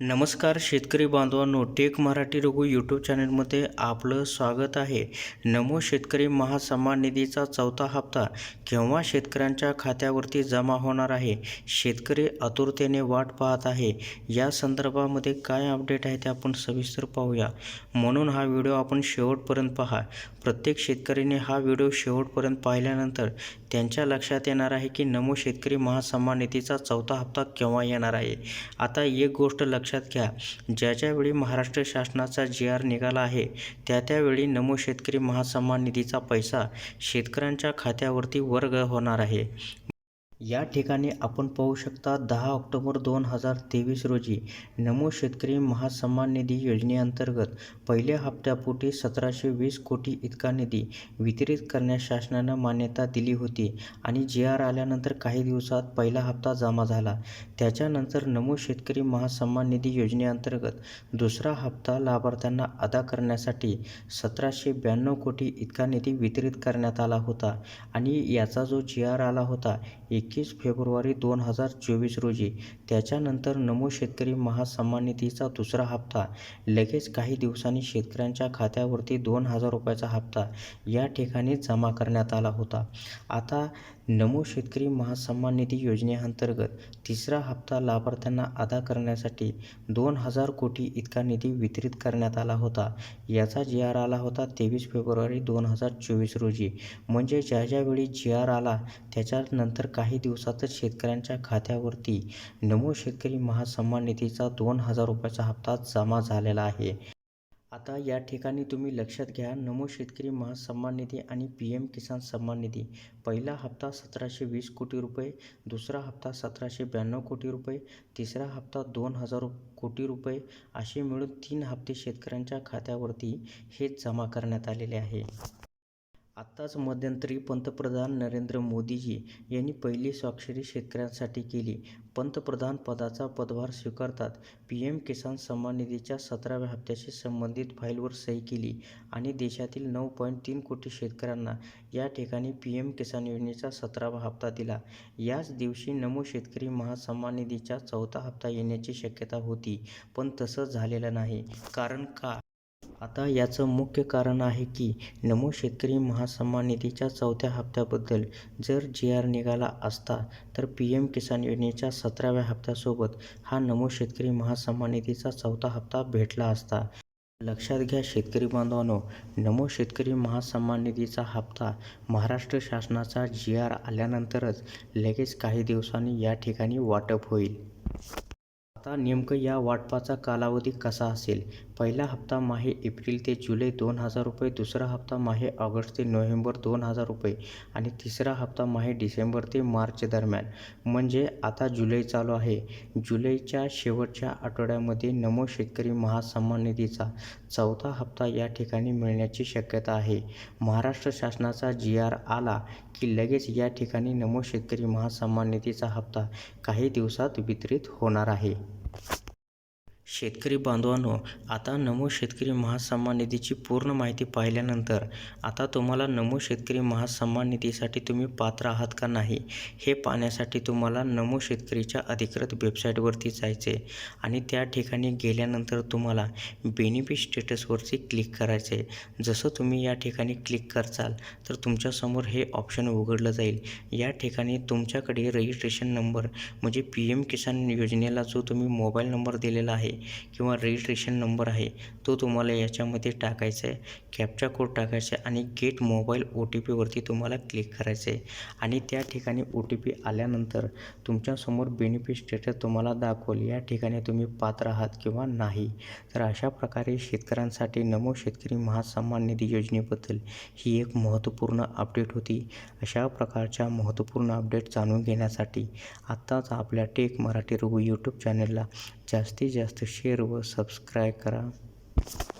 नमस्कार शेतकरी बांधवांनो टेक मराठी रघु यूट्यूब चॅनलमध्ये आपलं स्वागत आहे. नमो शेतकरी महासन्मान निधीचा चौथा हप्ता केव्हा शेतकऱ्यांच्या खात्यावरती जमा होणार आहे? शेतकरी आतुरतेने वाट पाहत आहे. या संदर्भामध्ये काय अपडेट आहे ते आपण सविस्तर पाहूया. म्हणून हा व्हिडिओ आपण शेवटपर्यंत पहा. प्रत्येक शेतकऱ्याने हा व्हिडिओ शेवटपर्यंत पाहिल्यानंतर त्यांच्या लक्षात येणार आहे की नमो शेतकरी महासन्मान निधीचा चौथा हप्ता केव्हा येणार आहे? आता एक गोष्ट लक्षात लक्षात घ्या. ज्या ज्यावेळी महाराष्ट्र शासनाचा जी आर निघाला आहे त्या त्यावेळी नमो शेतकरी महासन्मान निधीचा पैसा शेतकऱ्यांच्या खात्यावरती वर्ग होणार आहे. या ठिकाणी आपण पाहू शकता दहा ऑक्टोबर दोन हजार तेवीस रोजी नमो शेतकरी महासन्मान निधी योजनेअंतर्गत पहिल्या हप्त्यापोटी सतराशे वीस कोटी इतका निधी वितरित करण्यास शासनानं मान्यता दिली होती आणि जी आर आल्यानंतर काही दिवसात पहिला हप्ता जमा झाला. त्याच्यानंतर नमो शेतकरी महासन्मान निधी योजनेअंतर्गत दुसरा हप्ता लाभार्थ्यांना अदा करण्यासाठी सतराशे ब्याण्णव कोटी इतका निधी वितरित करण्यात आला होता आणि याचा जो जी आर आला होता एक एकवीस फेब्रुवारी दोन हजार चोवीस रोजी. त्याच्यानंतर नमो शेतकरी महासन्मान निधीचा दुसरा हप्ता. लगेच काही दिवसांनी शेतकऱ्यांच्या खात्यावरती दोन हजार रुपयाचा हप्ता या ठिकाणी जमा करण्यात आला होता. आता नमो शेतकरी महासन्मान निधी योजनेअंतर्गत तिसरा हप्ता लाभार्थ्यांना अदा करण्यासाठी दोन हजार कोटी इतका निधी वितरित करण्यात आला होता. याचा जी आर आला होता तेवीस फेब्रुवारी दोन हजार चोवीस रोजी. म्हणजे ज्या ज्यावेळी जी आर आला त्याच्यानंतर काही दिवसातच शेतकऱ्यांच्या खात्यावरती नमो शेतकरी महासन्मान निधीचा दोन हजार रुपयाचा हप्ता जमा झालेला आहे. आता या ठिकाणी तुम्ही लक्षात घ्या नमो शेतकरी महासन्मान निधी आणि पी एम किसान सन्मान निधी. पहिला हप्ता सतराशे वीस कोटी रुपये दुसरा हप्ता सतराशे ब्याण्णव कोटी रुपये तिसरा हप्ता दोन हजार कोटी रुपये असे मिळून तीन हप्ते शेतकऱ्यांच्या खात्यावरती हे जमा करण्यात आलेले आहे. आत्ताच मध्यंतरी पंतप्रधान नरेंद्र मोदीजी यांनी पहिली स्वाक्षरी शेतकऱ्यांसाठी केली. पंतप्रधान पदाचा पदभार स्वीकारतात. पी एम किसान सन्मान निधीच्या सतराव्या हप्त्याशी संबंधित फाईलवर सही केली आणि देशातील नऊ पॉईंट तीन कोटी शेतकऱ्यांना या ठिकाणी पी एम किसान योजनेचा सतरावा हप्ता दिला. याच दिवशी नमो शेतकरी महासन्मान निधीचा चौथा हप्ता येण्याची शक्यता होती पण तसं झालेलं नाही. कारण का? आता याचं मुख्य कारण आहे की नमो शेतकरी महासन्मान निधीच्या चौथ्या हप्त्याबद्दल जर जी आर निघाला असता तर पी एम किसान योजनेच्या सतराव्या हप्त्यासोबत हा नमो शेतकरी महासन्मान निधीचा चौथा हप्ता भेटला असता. लक्षात घ्या शेतकरी बांधवांनो नमो शेतकरी महासन्मान निधीचा हप्ता महाराष्ट्र शासनाचा जी आर आल्यानंतरच लगेच काही दिवसांनी या ठिकाणी वाटप होईल. आता नेमकं या वाटपाचा कालावधी कसा असेल? पहिला हप्ता माहे एप्रिल ते जुलै दोन हजार रुपये दुसरा हप्ता माहे ऑगस्ट ते नोव्हेंबर दोन हजार रुपये आणि तिसरा हप्ता माहे डिसेंबर ते मार्च दरम्यान. म्हणजे आता जुलै चालू आहे. जुलैच्या शेवटच्या आठवड्यामध्ये नमो शेतकरी महासन्मान निधीचा चौथा हप्ता या ठिकाणी मिळण्याची शक्यता आहे. महाराष्ट्र शासनाचा जी आर आला की लगेच या ठिकाणी नमो शेतकरी महासन्मान निधीचा हप्ता काही दिवसात वितरित होणार आहे. शेतकरी बांधवांनो आता नमो शेतकरी महासन्मान निधीची पूर्ण माहिती पाहिल्यानंतर आता तुम्हाला नमो शेतकरी महासन्मान निधीसाठी तुम्ही पात्र आहात का नाही हे पाहण्यासाठी तुम्हाला नमो शेतकरीच्या अधिकृत वेबसाईटवरती जायचे आणि त्या ठिकाणी गेल्यानंतर तुम्हाला बेनिफिट स्टेटसवरती क्लिक करायचे जसं तुम्ही या ठिकाणी क्लिक करचाल तर तुमच्यासमोर हे ऑप्शन उघडलं जाईल. या ठिकाणी तुमच्याकडे रजिस्ट्रेशन नंबर म्हणजे पी एम किसान योजनेला जो तुम्ही मोबाईल नंबर दिलेला आहे आहे किंवा रजिस्ट्रेशन नंबर आहे तो तुम्हाला याच्यामध्ये टाकायचा आहे कॅप्चा कोड टाकायचा आहे आणि गेट मोबाईल ओ टी पीवरती तुम्हाला क्लिक करायचं आहे आणि त्या ठिकाणी ओ टी पी आल्यानंतर तुमच्यासमोर बेनिफिट स्टेटस तुम्हाला दाखवल. या ठिकाणी तुम्ही पात्र आहात किंवा नाही. तर अशा प्रकारे शेतकऱ्यांसाठी नमो शेतकरी महासन्मान निधी योजनेबद्दल ही एक महत्त्वपूर्ण अपडेट होती. अशा प्रकारच्या महत्त्वपूर्ण अपडेट जाणून घेण्यासाठी आत्ताच आपल्या टेक मराठी रघु यूट्यूब चॅनलला जास्तीत जास्त शेअर व सबस्क्राईब करा.